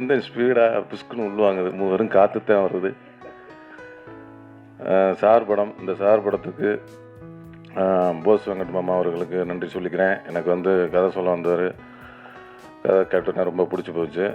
இந்த ஸ்பீடாக பிஸ்குன்னு உள்ளுவாங்குது மு- வெறும் காற்று தான் வருது. சார் படம். இந்த சார் படத்துக்கு போஸ் வெங்கட் மாமா அவர்களுக்கு நன்றி சொல்லிக்கிறேன். எனக்கு வந்து கதை சொல்ல வந்தார் கதை கேட்டோன்னே ரொம்ப பிடிச்சி போச்சு.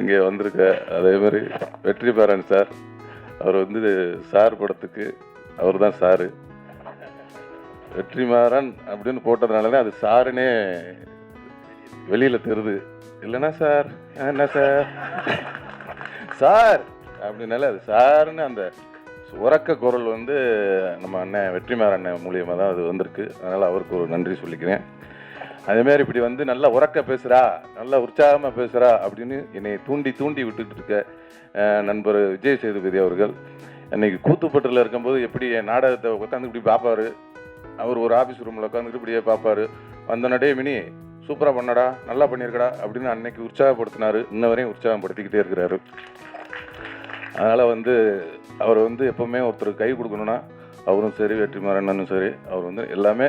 இங்கே வந்திருக்க அதே மாதிரி வெற்றி பேரன் சார். அவர் வந்து சார் படத்துக்கு அவர் தான் சாரு. வெற்றிமாறன் அப்படின்னு போட்டதுனால தான் அது சாருன்னே வெளியில் தெருது இல்லைன்னா சார் என்ன சார்? சார்! அப்படின்னால அது சாருன்னு அந்த உறக்க குரல் வந்து நம்ம அண்ணன் வெற்றிமாறன் அண்ணன் மூலியமாக தான் அது வந்திருக்கு. அதனால் அவருக்கு ஒரு நன்றி சொல்லிக்கிறேன். அதேமாரி இப்படி வந்து நல்லா உறக்க பேசுகிறா நல்லா உற்சாகமாக பேசுகிறா அப்படின்னு என்னை தூண்டி தூண்டி விட்டுட்டு இருக்க நண்பர் விஜய் சேதுபதி அவர்கள். அன்னைக்கு கூத்துப்பட்டில் இருக்கும்போது எப்படி என் நாடகத்தை உட்காந்து இப்படி பார்ப்பாரு. அவர் ஒரு ஆஃபீஸ் ரூமில் உட்காந்துட்டு இப்படியே பார்ப்பாரு. வந்த நடே மினி சூப்பராக பண்ணடா நல்லா பண்ணியிருக்கடா அப்படின்னு அன்னைக்கு உற்சாகப்படுத்தினார். இன்ன வரையும் உற்சாகப்படுத்திக்கிட்டே இருக்கிறாரு. அதனால் வந்து அவர் வந்து எப்போவுமே ஒருத்தருக்கு கை கொடுக்கணும்னா அவரும் சரி வெற்றிமாறனும் சரி அவர் வந்து எல்லாமே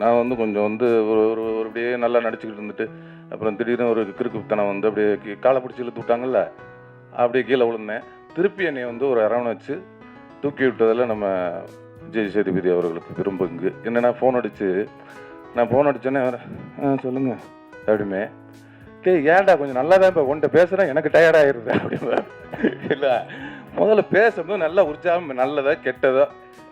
நான் வந்து கொஞ்சம் வந்து ஒரு ஒரு ஒரு அப்படியே நல்லா நடிச்சுக்கிட்டு இருந்துட்டு அப்புறம் திடீர்னு ஒரு கிறுக்குத்தனம் வந்து அப்படியே காலை பிடிச்சி இழுத்து விட்டாங்கல்ல அப்படியே கீழே விழுந்தேன். திருப்பி என்னை வந்து ஒரு அரவணை வச்சு தூக்கி விட்டதில் நம்ம விஜய் சேதுபதி அவர்களுக்கு விரும்புங்க. என்னென்னா ஃபோன் அடித்து நான் ஃபோன் அடித்தோன்னே ஆ சொல்லுங்கள் அப்படிமே டே ஏன்டா கொஞ்சம் நல்லா தான் இப்போ உன்ட்ட பேசுகிறேன் எனக்கு டயர்டாகிடுது ஆயிடுது அப்படின்னு இல்லை முதல்ல பேசும்போது நல்லா உற்சாகம் நல்லதா கெட்டதோ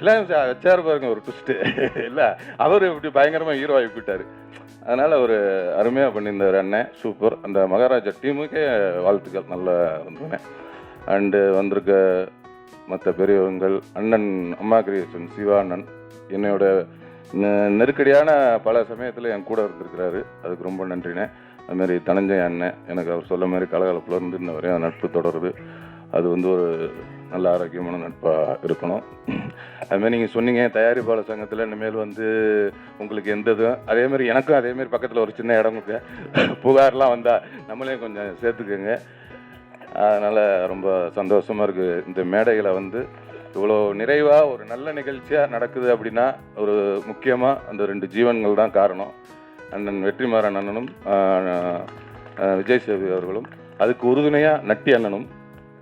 இல்லை வச்சாரு பாருங்க ஒரு ட்விஸ்ட்டு இல்லை அவர் இப்படி பயங்கரமாக ஹீரோ ஆகி அதனால் அவர் அருமையாக பண்ணியிருந்தார் அண்ணன் சூப்பர் அந்த மகாராஜா டீமுக்கே வாழ்த்துக்கள். நல்லா இருந்தேன் அண்டு வந்திருக்க மற்ற பெரியவங்கள் அண்ணன் அம்மா கிரியேஷன் சிவா அண்ணன் என்னோட நெ- நெருக்கடியான பல சமயத்தில் என் கூட இருந்திருக்கிறாரு. அதுக்கு ரொம்ப நன்றிண்ணே. அதுமாரி தனஞ்சய அண்ணன் எனக்கு அவர் சொல்ல மாதிரி கலகலப்பில் இருந்து இன்ன வரையும் நட்பு தொடருது. அது வந்து ஒரு நல்ல ஆரோக்கியமான நட்பாக இருக்கணும். அதுமாதிரி நீங்கள் சொன்னீங்க தயாரிப்பாளர் சங்கத்தில் இனிமேல் வந்து உங்களுக்கு எந்த இதுவும் அதேமாதிரி எனக்கும் அதேமாரி பக்கத்தில் ஒரு சின்ன இடம் இருக்குது புகார்லாம் வந்தால் நம்மளே கொஞ்சம் சேர்த்துக்கோங்க. அதனால் ரொம்ப சந்தோஷமாக இருக்குது இந்த மேடைகளை வந்து இவ்வளோ நிறைவாக ஒரு நல்ல நிகழ்ச்சியாக நடக்குது அப்படின்னா ஒரு முக்கியமாக அந்த ரெண்டு ஜீவன்கள் தான் காரணம். அண்ணன் வெற்றிமாறன் அண்ணனும் விஜய் சேவி அவர்களும் அதுக்கு உறுதுணையாக நட்டி அண்ணனும்.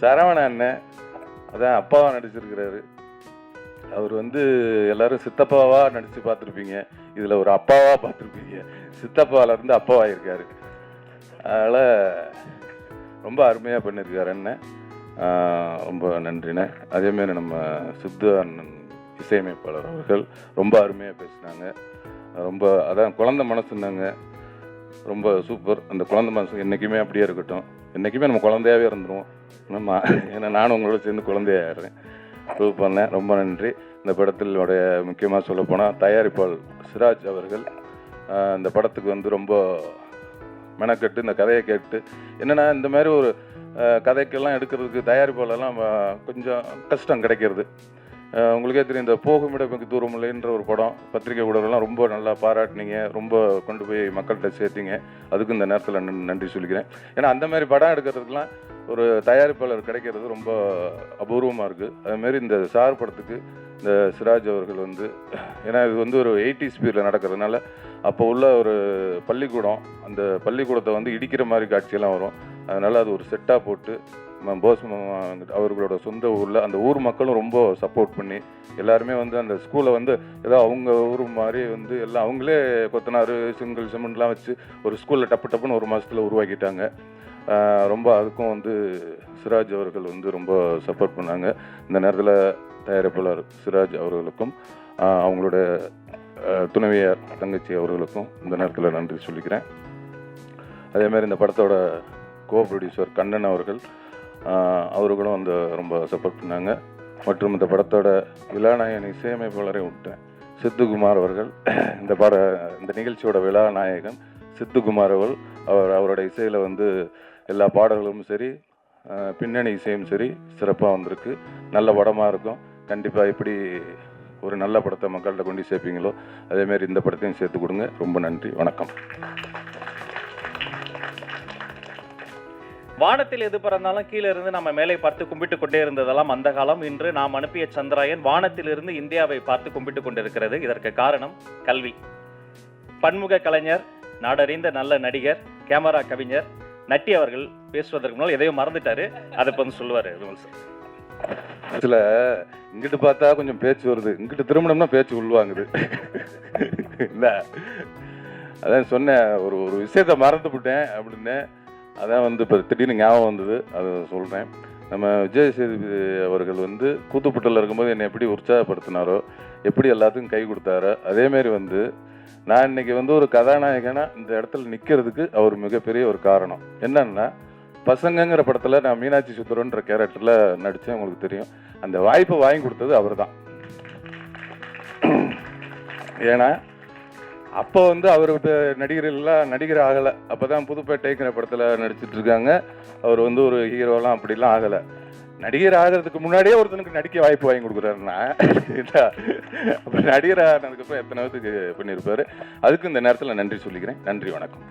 சரவண அண்ணன் அதான் அப்பாவாக நடிச்சிருக்கிறாரு. அவர் வந்து எல்லாரும் சித்தப்பாவா நடித்து பார்த்துருப்பீங்க. இதில் ஒரு அப்பாவாக பார்த்துருப்பீங்க. சித்தப்பாவிலேருந்து அப்பாவாயிருக்காரு. அதனால் ரொம்ப அருமையாக பண்ணியிருக்காரு அண்ணன். ரொம்ப நன்றிண்ணே. அதேமாரி நம்ம சித்து அண்ணன் இசையமைப்பாளர் அவர்கள் ரொம்ப அருமையாக பேசினாங்க. ரொம்ப அதான் குழந்த மனசுன்னாங்க. ரொம்ப சூப்பர். அந்த குழந்த மனசு என்றைக்குமே அப்படியே இருக்கட்டும். என்றைக்குமே நம்ம குழந்தையாவே இருந்துருவோம். நம்ம ஏன்னா நானும் உங்களோட சேர்ந்து குழந்தையாகிறேன் ப்ரூவ் பண்ணேன். ரொம்ப நன்றி. இந்த படத்தினுடைய முக்கியமாக சொல்லப்போனால் தயாரிப்பாளர் சிராஜ் அவர்கள் இந்த படத்துக்கு வந்து ரொம்ப மெனக்கெட்டு இந்த கதையை கேட்டு என்னென்னா இந்த மாதிரி ஒரு கதைக்கெல்லாம் எடுக்கிறதுக்கு தயாரிப்பாளர்லாம் கொஞ்சம் கஷ்டம் கிடைக்கிறது. உங்களுக்கே தெரியும் இந்த போகுமிட மிக தூரம் இல்லைன்ற ஒரு படம் பத்திரிகை ஊடகம்லாம் ரொம்ப நல்லா பாராட்டினீங்க ரொம்ப கொண்டு போய் மக்கள்கிட்ட சேர்த்திங்க. அதுக்கு இந்த நேரத்தில் நன்- நன்றி சொல்லிக்கிறேன். ஏன்னா அந்த மாதிரி படம் எடுக்கிறதுக்கெலாம் ஒரு தயாரிப்பாளர் கிடைக்கிறது ரொம்ப அபூர்வமாக இருக்குது அதுமாரி இந்த சார் படத்துக்கு இந்த சிராஜ் அவர்கள் வந்து ஏன்னா இது வந்து ஒரு எயிட்டி ஸ்பீடில் நடக்கிறதுனால அப்போ உள்ள ஒரு பள்ளிக்கூடம் அந்த பள்ளிக்கூடத்தை வந்து இடிக்கிற மாதிரி காட்சியெல்லாம் வரும். அதனால் அது ஒரு செட்டாக போட்டு போஸ் அவர்களோட சொந்த ஊரில் அந்த ஊர் மக்களும் ரொம்ப சப்போர்ட் பண்ணி எல்லாருமே வந்து அந்த ஸ்கூலை வந்து ஏதோ அவங்க ஊர் மாதிரி வந்து எல்லாம் அவங்களே கொத்தனார் சிங்கிள் சிமெண்ட்லாம் வச்சு ஒரு ஸ்கூலில் டப்பு டப்புன்னு ஒரு மாதத்தில் உருவாக்கிட்டாங்க. ரொம்ப அதுக்கும் வந்து சிராஜ் அவர்கள் வந்து ரொம்ப சப்போர்ட் பண்ணாங்க. இந்த நேரத்தில் தயாரிப்பாளர் சிராஜ் அவர்களுக்கும் அவங்களோட துணைவியார் தங்கச்சி அவர்களுக்கும் இந்த நேரத்தில் நன்றி சொல்லிக்கிறேன். அதே மாதிரி இந்த படத்தோட கோ ப்ரொடியூசர் கண்ணன் அவர்கள் அவர்களும் அந்த ரொம்ப சப்போர்ட் பண்ணாங்க. மற்றும் இந்த படத்தோட விழாநாயகன் இசையமைப்பாளரை விட்டேன் சித்துக்குமார் அவர்கள் இந்த பட இந்த நிகழ்ச்சியோட விழாநாயகன் சித்துக்குமார் அவர்கள் அவர் அவரோட இசையில் வந்து எல்லா பாடல்களும் சரி பின்னணி இசையும் சரி சிறப்பாக வந்திருக்கு. நல்ல படமாக இருக்கும். கண்டிப்பாக எப்படி ஒரு நல்ல படத்தை மக்கள்கிட்ட கொண்டு சேர்ப்பீங்களோ அதேமாரி இந்த படத்தையும் சேர்த்து கொடுங்க. ரொம்ப நன்றி. வணக்கம். வானத்தில் எது பிறந்தாலும் கீழே இருந்து நம்ம மேலே பார்த்து கும்பிட்டு கொண்டே இருந்ததெல்லாம் அந்த காலம். இன்று நாம் அனுப்பிய சந்திராயன் வானத்திலிருந்து இந்தியாவை பார்த்து கும்பிட்டு கொண்டிருக்கிறது. இதற்கு காரணம் கல்வி. பன்முக கலைஞர் நாடறிந்த நல்ல நடிகர் கேமரா கவிஞர் நட்டி அவர்கள் பேசுவதற்கு முன்னால் எதையும் மறந்துட்டாரு. அதை இப்போ வந்து சொல்லுவார் விமல் சார். இதில் இங்கிட்டு பார்த்தா கொஞ்சம் பேச்சு வருது. இங்கிட்டு திருமணம்னா பேச்சு உள்வாங்குது. இல்லை. அதான் சொன்னேன் ஒரு ஒரு விஷயத்த மறந்து விட்டேன் அப்படின்னு. அதான் வந்து இப்போ திடீர்னு ஞாபகம் வந்தது. அதை சொல்கிறேன் நம்ம விஜய் சேதுபதி அவர்கள் வந்து கூத்துப்பட்டில் இருக்கும்போது என்னை எப்படி உற்சாகப்படுத்தினாரோ எப்படி எல்லாத்துக்கும் கை கொடுத்தாரோ அதேமாரி வந்து நான் இன்னைக்கு வந்து ஒரு கதாநாயகனாக இந்த இடத்துல நிற்கிறதுக்கு அவர் மிகப்பெரிய ஒரு காரணம். என்னென்னா பசங்கங்கிற படத்தில் நான் மீனாட்சி சுந்தரன்ற கேரக்டரில் நடித்தேன் உங்களுக்கு தெரியும். அந்த வாய்ப்பை வாங்கி கொடுத்தது அவர் தான் ஏன்னா அப்போ வந்து அவர் நடிகர்கள்லாம் நடிகர் ஆகலை. அப்போ தான் புதுப்பேட்டைங்கிற படத்தில் நடிச்சிட்டு இருக்காங்க அவர் வந்து ஒரு ஹீரோலாம் அப்படிலாம் ஆகலை. நடிகர் ஆகிறதுக்கு முன்னாடியே ஒருத்தனுக்கு நடிக்க வாய்ப்பு வாங்கி கொடுக்குறாருன்னா அப்போ நடிகர் ஆனதுக்கப்புறம் எத்தனை பேத்துக்கு பண்ணியிருப்பாரு அதுக்கு இந்த நேரத்தில் நன்றி சொல்லிக்கிறேன். நன்றி வணக்கம்.